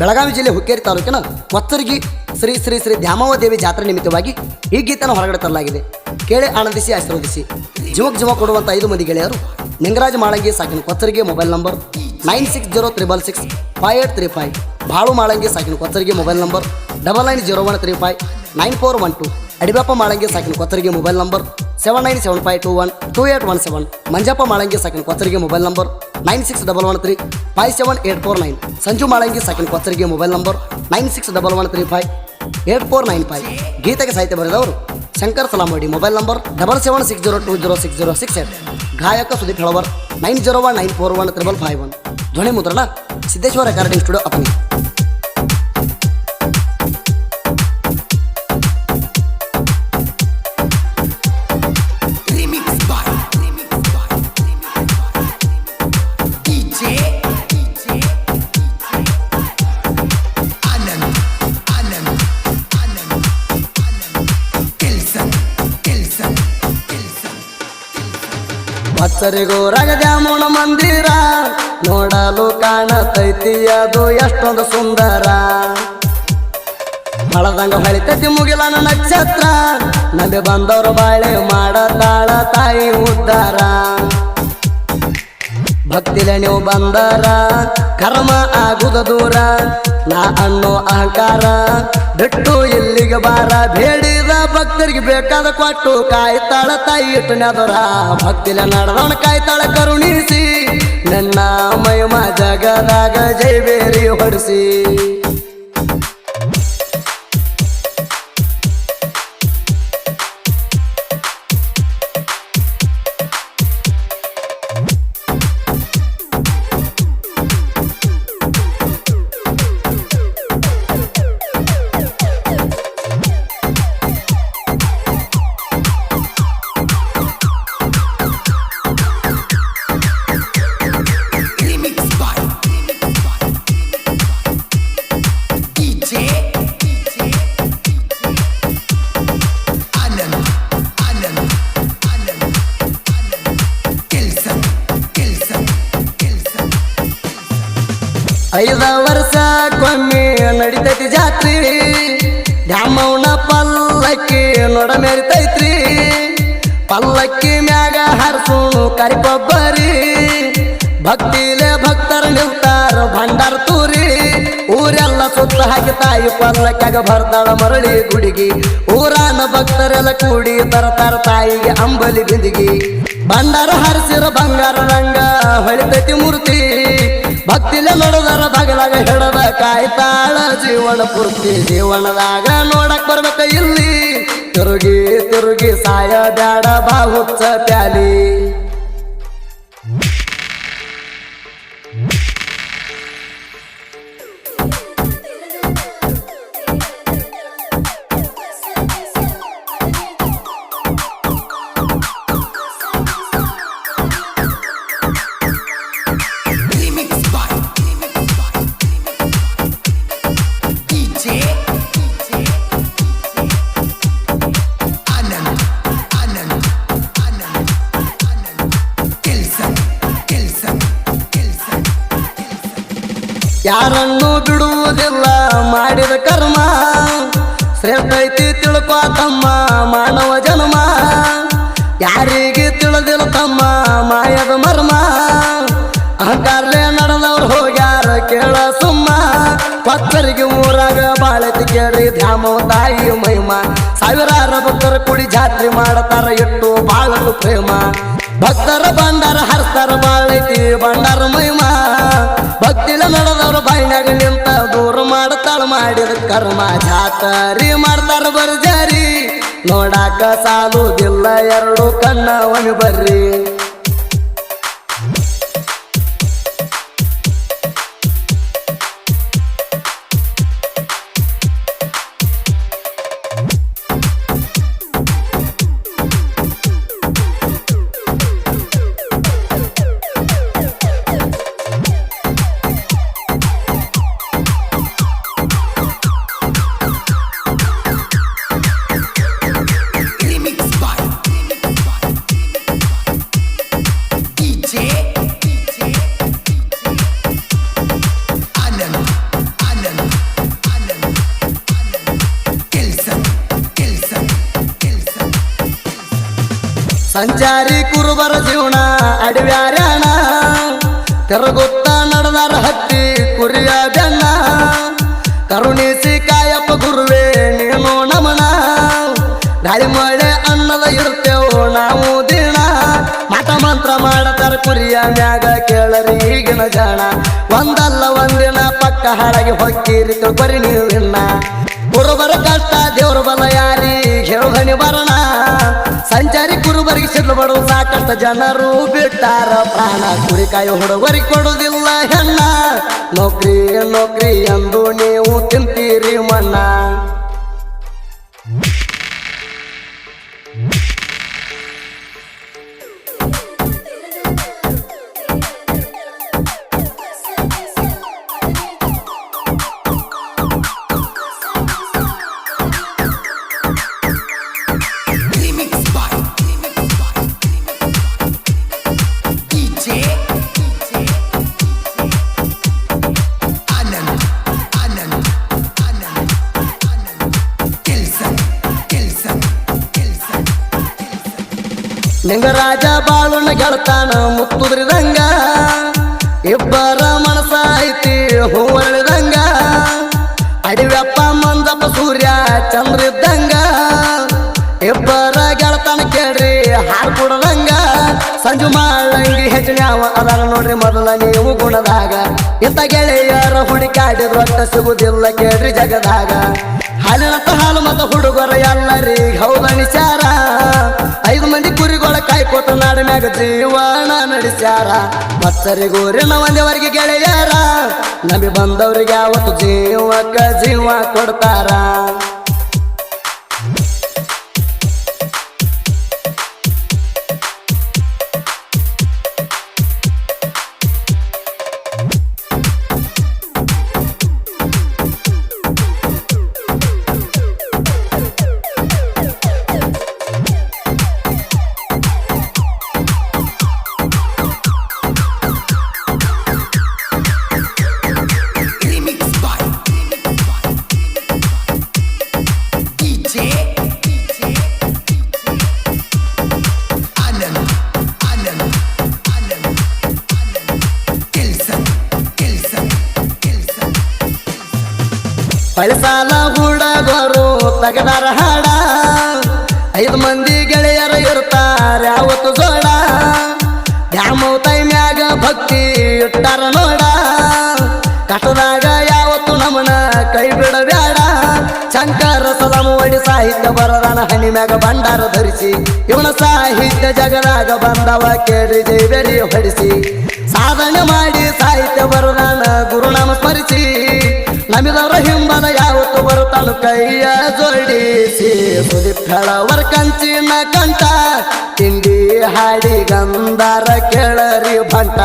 ಬೆಳಗಾವಿ ಜಿಲ್ಲೆ ಹುಕ್ಕೇರಿ ತಾಲೂಕಿನ ಕೊತ್ತರ್ಗಿ ಶ್ರೀ ಶ್ರೀ ಶ್ರೀ ದ್ಯಾಮವ ದೇವಿ ಜಾತ್ರೆ ನಿಮಿತ್ತವಾಗಿ ಈ ಗೀತನ ಹೊರಗಡೆ ತರಲಾಗಿದೆ. ಕೇಳಿ ಆನಂದಿಸಿ, ಆಶೀರ್ವದಿಸಿ. ಜೀವಕ್ಕೆ ಜೀವ ಕೊಡುವಂಥ ಐದು ಮಂದಿ ಗೆಳೆಯರು Ningaraj Malangi, ಸಾಕಿನ Kottarige, mobile number nine six zero triple six five eight three five. Balu Malangi, ಸಾಕಿನ Kottarige, mobile number double nine zero one three five nine four one two. Adibappa Malangi, ಸಾಕಿನ Kottarige, mobile number seven nine seven five two one two eight one seven. Manjappa Malangi, ಸಾಕಿನ Kottarige, mobile number nine six double one three five seven eight four nine. Sanju Malangi second Kottarige mobile number nine six double one three five eight four nine five. ಗೀತೆಗೆ ಸಾಹಿತ್ಯ ಬರೆದವರು Shankar Salamadi. Mobile number double seven six zero two zero six zero six eight ಗಾಯಕ Sudeep Helavar nine zero one nine four one triple five one ಧ್ವನಿ ಮುದ್ರಣ Siddeshwara recording studio ಅಪನಿ. ಮಚ್ಚರಿಗೂ ಮೂಣ ಮಂದಿರ. ನೋಡಲು ಕಾಣತೈತಿ ಅದು ಎಷ್ಟೊಂದು ಸುಂದರ. ಹಳದಂಗ ಹೊಳಿತೈತಿ ಮುಗಿಲನ ನಕ್ಷತ್ರ ನಂಬಿ ಬಂದವರು ಬಾಳೆ ಮಾಡತಾಳ ತಾಯಿ ಉದ್ದಾರ. ಭಕ್ತಿಲೆ ನೀವು ಬಂದಾರ, ಕರ್ಮ ಆಗುದ ದೂರ. ನಾ ಅನ್ನೋ ಅಹಂಕಾರ ಬಿಟ್ಟು ಇಲ್ಲಿಗೆ ಬಾರ? ಬೇಡಿದ ಭಕ್ತರಿಗೆ ಬೇಕಾದ ಕೊಟ್ಟು ಕಾಯ್ತಾಳ ತಾಯಿ ಇಟ್ಟು ನೆದರ ಭಕ್ತಿಲ ನಡೆದವನ ಕಾಯ್ತಾಳ ಕರುಣಿಸಿ, ನನ್ನ ಮಯಮ ಜಗದಾಗ ಜೈಬೇರಿ ಹೊಡಿಸಿ. ಐದ ವರ್ಷಕ್ಕೊಮ್ಮೆ ನಡಿತೈತಿ ಜಾತ್ರಿ. ಡ್ಯಾಮವ್ನ ಪಲ್ಲಕ್ಕಿ ನೋಡ ಮೆರಿತೈತ್ರಿ. ಪಲ್ಲಕ್ಕಿ ಮ್ಯಾಗ ಹರ್ಸುಣು ಕರಿಕೊಬ್ಬರಿ. ಭಕ್ತಿಲೆ ಭಕ್ತರ ನಿಲ್ತಾರ ಭಂಡಾರ ತೂರಿ. ಊರೆಲ್ಲ ಸುತ್ತ ಹಾಕಿ ತಾಯಿ ಪಲ್ಲಕ್ಕಾಗ ಬರ್ತಾಳ ಮರಳಿ ಗುಡಿಗಿ. ಊರಾನ ಭಕ್ತರೆಲ್ಲ ಕೂಡಿ ತರತಾರ ತಾಯಿಗೆ ಅಂಬಲಿ ಬಿಂದಿಗಿ. ಭಂಡಾರ ಹರಿಸಿರೋ ಬಂಗಾರ ರಂಗ ಹೊಳಿತೈತಿ ಮೂರ್ತಿ. ಭಕ್ತಿಲೆ ನೋಡದರ ಬಗಲಾಗ ಹಿಡದ ಕಾಯ್ತಾಳ ಜೀವನ ಪೂರ್ತಿ ಜೀವನದಾಗ ನೋಡಕ್ ಬರ್ಬೇಕ ಇಲ್ಲಿ. ತಿರುಗಿ ತಿರುಗಿ ಸಾಯ ಬ್ಯಾಡ ಬಾ ಹುಚ್ಚ ಯಾರನ್ನು ಬಿಡುವುದಿಲ್ಲ ಮಾಡಿದ ಕರ್ಮ. ಶ್ರೇಷ್ಠೈತಿ ತಿಳ್ಕೊ ತಮ್ಮ ಮಾನವ ಜನ್ಮ. ಯಾರಿಗೆ ತಿಳಿದಿಲ್ಲ ತಮ್ಮ ಮಾಯದ ಮರ್ಮ. ಅಹಂಕಾರಲೇ ನಡೆದವ್ರು ಹೋಗ್ಯಾರ ಕೇಳ ಸುಮ್ಮ. ಭಕ್ತರಿಗೆ ಊರಾಗ ಬಾಳತಿ ಕೇಳಿ ಧ್ಯಾಮ ತಾಯಿ ಮಹಿಮ. ಸಾವಿರಾರು ಭಕ್ತರ ಕುಡಿ ಜಾತ್ರೆ ಮಾಡತಾರ ಇಟ್ಟು ಬಾಳಲು ಪ್ರೇಮ. ಭಕ್ತರ ಬಂಡಾರ ಹರ್ತಾರ ಬಾಳೈತಿ ಬಂಡಾರ ಮಹಿಮ. ಭಕ್ತಿಲ ನಡೆದವರು ಬಾಯಿನಾಗ ನಿಂತ ದೂರ ಮಾಡ್ತಾಳ ಮಾಡಿದ ಕರ್ಮ. ಜಾತರಿ ಮಾಡ್ತಾರ ಬರ್ಜಾರಿ. ನೋಡಾಕ ಸಾಲುದಿಲ್ಲ, ಎರಡು ಕಣ್ಣ ಒಮ್ಮೆ ಬರ್ರಿ. ಸಂಚಾರಿ ಕುರುಬರ ಜೀವನ ಅಡವ್ಯಾರಣ ತೆರಗುತ್ತ ನಡೆದಾರ ಹತ್ತಿ ಕುರಿಯ ಬೆನ್ನ. ಕರುಣಿಸಿ ಕಾಯಪ್ಪ ಗುರುವೇ, ನೀನು ನಮನ. ಗಾಳಿ ಮಳೆ ಅನ್ನದ ಇರ್ತೇವು ನಾವು ದಿನ ಮಠ ಮಂತ್ರ ಮಾಡತಾರ ಕುರಿಯ ಮ್ಯಾಗ ಕೇಳರಿ ಈಗಿನ ಜಾಣ. ಒಂದಲ್ಲ ಒಂದಿನ ಪಕ್ಕ ಹಾಳಾಗಿ ಹೊಕ್ಕಿರಿ ತಿಳ್ಕೊರಿ ನೀವು ಇನ್ನ ಕುರುಬರ ಕಷ್ಟ ದೇವ್ರ ಬಲ ಜನರು ಬಿಟ್ಟಾರ ಪ್ರಾಣ. ಕುರಿಕಾಯಿ ಹುಡುಗರಿ ಕೊಡುವುದಿಲ್ಲ ಹೆಣ್ಣ. ನೌಕರಿ ನೌಕರಿ ಎಂದು ನೀವು ತಿಂತೀರಿ ಮಣ್ಣ. ನಿಂಗರಾಜ ಬಾಳುನ ಗೆಳತಾನ ಮುತ್ತುದ್ರಿದಂಗ, ಇಬ್ಬರ ಮನಸ ಐತಿ ಹೂವರಳಿದಂಗ ಅಡಿವ್ಯಪ್ಪ ಮಂದಪ್ಪ ಸೂರ್ಯ ಚಂದ್ರ ಇದ್ದಂಗ ಇಬ್ಬರ ಗೆಳತಾನ ಕೇಳ್ರಿ ಹಾಲು ಕೊಡದಂಗ, ಸಂಜು ಮಾಡಂಗಿ ಹೆಚ್ಚಿನ್ಯಾವ ಅದರ ನೋಡ್ರಿ ಮೊದಲ ನೀವು ಗುಣದಾಗ, ಇಂಥ ಗೆಳೆಯರ ಹುಡುಕಾಡಿದ್ರು ರೊಟ್ಟ ಸಿಗುದಿಲ್ಲ ಕೇಳ್ರಿ ಜಗದಾಗ. ಹಾಲಿನಂತ ಹಾಲು ಮತ ಹುಡುಗರ ಎಲ್ಲರಿ ಮಂದಿ ಕಾಯ್ಕೋತ ನಾಡ ಮ್ಯಾಗ ಜೀವನ ನಡೆಸ್ಯಾರ. ಮತ್ಸರಿಗೂರಿನ ಒಂದೇವರೆಗೆ ಗೆಳೆಯಾರ. ನಂಬಿ ಬಂದವರಿಗೆ ಯಾವತ್ತು ಜೀವಕ್ಕ ಜೀವ ಕೊಡ್ತಾರ. ಪಳಸಾಲ ಹುಡುಗರು ತಗದಾರ ಹಾಡ. ಐದು ಮಂದಿ ಗೆಳೆಯರು ಇರ್ತಾರೆ ಯಾವತ್ತು ಜೋಡ. ತೈ ಮ್ಯಾಗ ಭಕ್ತಿ ಇಟ್ಟಾರ ನೋಡ. ಕಟ್ಟದಾಗ ಯಾವತ್ತು ನಮನ ಕೈ ಬಿಡಬೇಡ ಶಂಕರ ಒಡಿ ಸಾಹಿತ್ಯ ಬರದಾನ ಹನಿ ಮ್ಯಾಗ ಭಂಡಾರ ಧರಿಸಿ, ಇವನ ಸಾಹಿತ್ಯ ಜಗದಾಗ ಬಂದವ ಕೇಳಿ ಜೈಬೇರಿ ಹೊಡಿಸಿ. ಸಾಧನೆ ಮಾಡಿ ಸಾಹಿತ್ಯ ಬರದಾನ ಬರುತ್ತಾನು ಕೈಯ ಜೋಡಿಸಿ ಸುದಿಪ್ಪಳವರ ಕಂಚಿನ ಕಂಟ ತಿಂಡಿ ಹಾಡಿ ಗಂಧಾರ ಕೇಳರಿ ಭಂಟ.